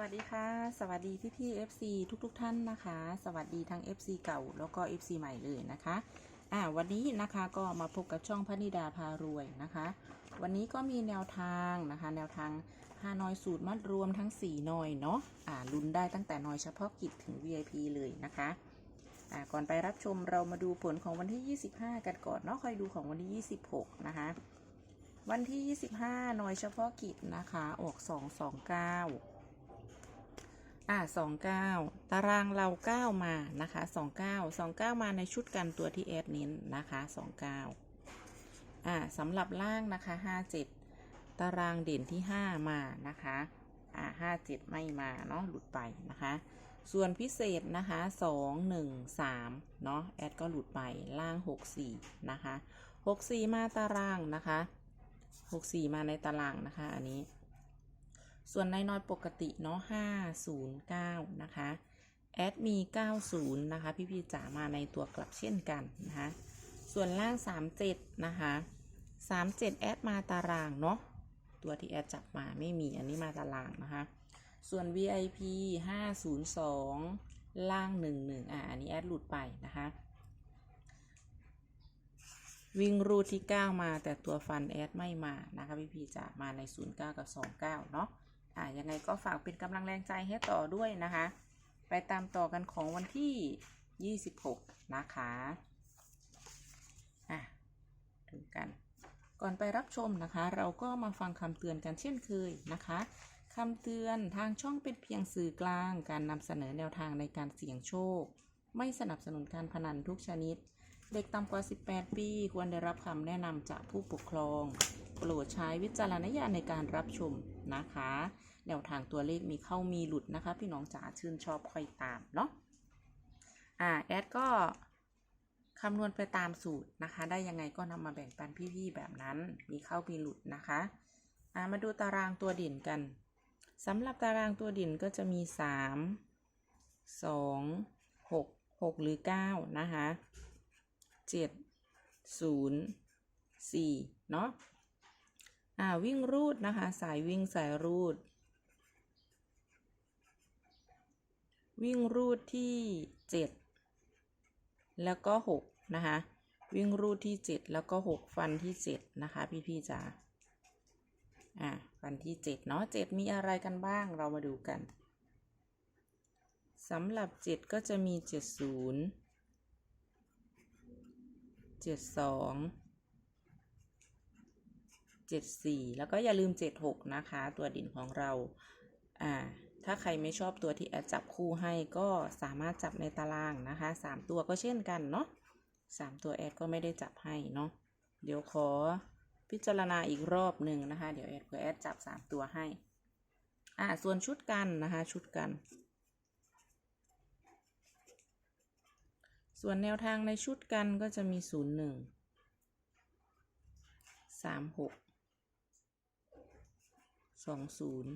วัสดีค่ะ สวัสดีพี่พี่ๆ FC ทุกๆทท่านนะคะ สวัสดีทั้ง FC เก่าแล้วก็ FC ใหม่เลยนะคะอ่าวันนี้นะคะก็มาพบกับช่องพนิดาพารวยนะคะ วันนี้ก็มีแนวทางนะคะ แนวทางฮานอยสูตรมัดรวมทั้ง 4นอยเนาะอ่าลุ้นได้ตั้งแต่นอยเฉพาะกิจถึง VIP เลยนะคะอ่าก่อนไปรับชมเรามาดูผลของวันที่ 25 กันก่อนเนาะคอยดูของวันที่ 26 นะคะ วันที่ 25หน่วยเฉพาะกิจนะคะออก 229 อ่า29ตารางเรา9มานะคะ29 29มาในชุดกันตัวที่แอดเน้นนะคะ29อ่าสำหรับล่างนะคะ57ตารางเด่นที่5มานะคะอ่า57ไม่มาเนาะหลุดไปนะคะ ส่วนพิเศษนะคะ2 1 3เนาะแอดก็หลุดไปล่าง64นะคะ64มาตารางนะคะ64มาในตารางนะคะอันนี้ ส่วนในน้อยปกติเนาะ509 นะคะแอดมี 90 นะคะ พี่พี่จ๋ามาในตัวกลับเช่นกันนะคะ ส่วนล่าง 37 นะคะ 37 แอดมาตารางเนาะ ตัวที่แอดจับมาไม่มี อันนี้มาตารางนะคะ ส่วน VIP 502 ล่าง 11 อะ อันนี้แอดหลุดไปนะคะ วิ่งรูที่ 9 มาแต่ตัวฟันแอดไม่มานะคะ พี่พีจะมาใน 09 กับ 29 เนาะ อ่ายังไงก็ฝากเป็นกำลังแรงใจให้ต่อด้วยนะคะ ไปตามต่อกันของวันที่ 26 นะคะอะถึงกัน ก่อนไปรับชมนะคะ เราก็มาฟังคำเตือนกันเช่นเคยนะคะคำเตือนทางช่องเป็นเพียงสื่อกลาง การนำเสนอแนวทางในการเสี่ยงโชค ไม่สนับสนุนการพนันทุกชนิด เด็กต่ำกว่า 18 ปี ควรได้รับคำแนะนำจากผู้ปกครอง โปรดใช้วิจารณญาณในการรับชมนะคะ แนวทางตัวเลขมีเข้ามีหลุดนะคะ พี่น้องจ๋าชื่นชอบค่อยตามเนาะอ่าแอดก็คำนวณไปตามสูตรนะคะ ได้ยังไงก็นำมาแบ่งปันพี่ๆแบบนั้น มีเข้ามีหลุดนะคะอ่ามาดูตารางตัวเด่นกันสำหรับตารางตัวเด่นก็จะมี 3 2 6 6 หรือ 9 นะคะเจ็ดศูนย์สี่เนาะ อ่าวิ่งรูดนะคะ สายวิ่งสายรูด วิ่งรูดที่เจ็ดแล้วก็หกนะคะ วิ่งรูดที่เจ็ดแล้วก็หกฟันที่เจ็ดนะคะพี่พี่ๆจ๋าอ่าฟันที่เจ็ดเนาะเจ็ดมีอะไรกันบ้างเรามาดูกันสำหรับเจ็ดก็จะมีเจ็ ดศูนย์เจ็ดสี่แล้วก็อย่าลืมเจ็ดหกนะคะ ตัวดินของเรา อ่า ถ้าใครไม่ชอบตัวที่แอดจับคู่ให้ก็สามารถจับในตารางนะคะสามตัวก็เช่นกันเนาะสามตัวแอดก็ไม่ได้จับให้เนาะ เดี๋ยวขอพิจารณาอีกรอบหนึ่งนะคะ เดี๋ยวแอดเผื่อแอดจับสามตัวให้ อ่าส่วนชุดกันนะคะ ชุดกัน ส่วนแนวทางในชุดกันก็จะมีศูนย์หนึ่ง สองศูนย์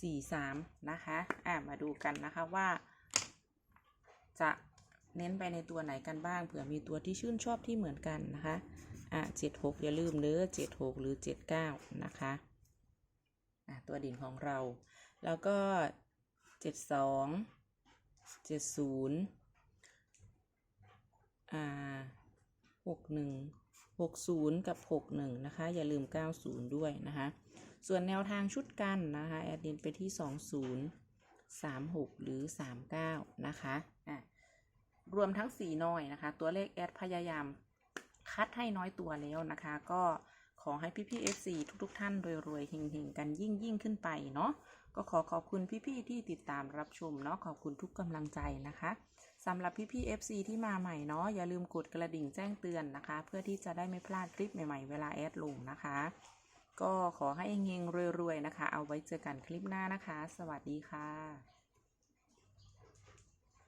สี่สามนะคะ อ่ามาดูกันนะคะว่า จะเน้นไปในตัวไหนกันบ้าง เผื่อมีตัวที่ชื่นชอบที่เหมือนกันนะคะ อ่าเจ็ดหกอย่าลืมเด้อเจ็ดหกหรือเจ็ดเก้านะคะ อ่าตัวดินของเรา แล้วก็เจ็ดสองเจ็ดศูนย์อ่าหกหนึ่ง หกศูนย์กับหกหนึ่งนะคะ อย่าลืมเก้าศูนย์ด้วยนะคะ ส่วนแนวทางชุดกันนะคะ แอดดินไปที่สองศูนย์สามหกหรือสามเก้านะคะอะรวมทั้งสี่น้อยนะคะ ตัวเลขแอดพยายามคัดให้น้อยตัวแล้วนะคะ ก็ ขอให้พี่ๆ FC ทุกๆ ท่านรวยๆเฮงๆกันยิ่งยิ่งขึ้นไปเนาะก็ขอขอบคุณพี่ๆที่ติดตามรับชมเนาะขอบคุณทุกกำลังใจนะคะสำหรับพี่ๆ FC ที่มาใหม่เนาะอย่าลืมกดกระดิ่งแจ้งเตือนนะคะ เพื่อที่จะได้ไม่พลาดคลิปใหม่ๆ เวลาแอดลงนะคะ ก็ขอให้เฮงๆรวยๆนะคะ เอาไว้เจอกันคลิปหน้านะคะ สวัสดีค่ะ